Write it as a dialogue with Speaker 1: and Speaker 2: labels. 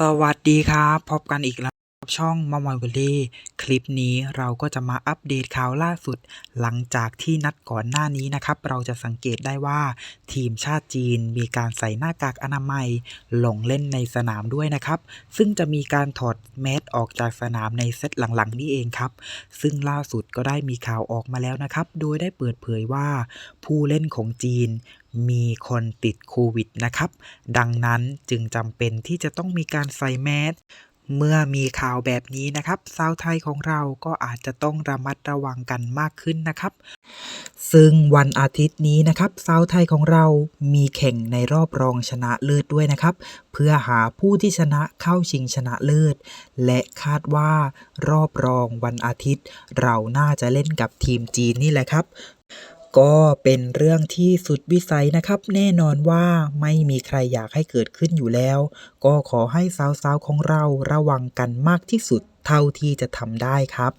Speaker 1: สวัสดีครับ พบกันอีกแล้ว ช่องมอมอยเบลลี่คลิปนี้เราก็จะมาอัปเดตข่าวล่าสุด หลังจากที่นัดก่อนหน้านี้นะครับ เราจะสังเกตได้ว่าทีมชาติจีนมีการใส่หน้ากากอนามัยลงเล่นในสนามด้วยนะครับ ซึ่งจะมีการถอดแมสออกจากสนามในเซตหลังๆ นี่เองครับ ซึ่งล่าสุดก็ได้มีข่าวออกมาแล้วนะครับ โดยได้เปิดเผยว่า ผู้เล่นของจีนมีคนติดโควิดนะครับ ดังนั้นจึงจำเป็นที่จะต้องมีการใส่แมส เมื่อมีข่าวแบบนี้นะครับชาวไทยของเราก็อาจจะต้องระมัดระวังกันมากขึ้นนะครับ ซึ่งวันอาทิตย์นี้นะครับชาวไทยของเรามีแข่งในรอบรองชนะเลิศด้วยนะครับ เพื่อหาผู้ที่ชนะเข้าชิงชนะเลิศ และคาดว่ารอบรองวันอาทิตย์ เราน่าจะเล่นกับทีมจีนนี่แหละครับ ก็เป็นเรื่องที่สุดวิสัยนะครับ แน่นอนว่าไม่มีใครอยากให้เกิดขึ้นอยู่แล้ว ก็ขอให้สาวๆของเราระวังกันมากที่สุดเท่าที่จะทำได้ครับ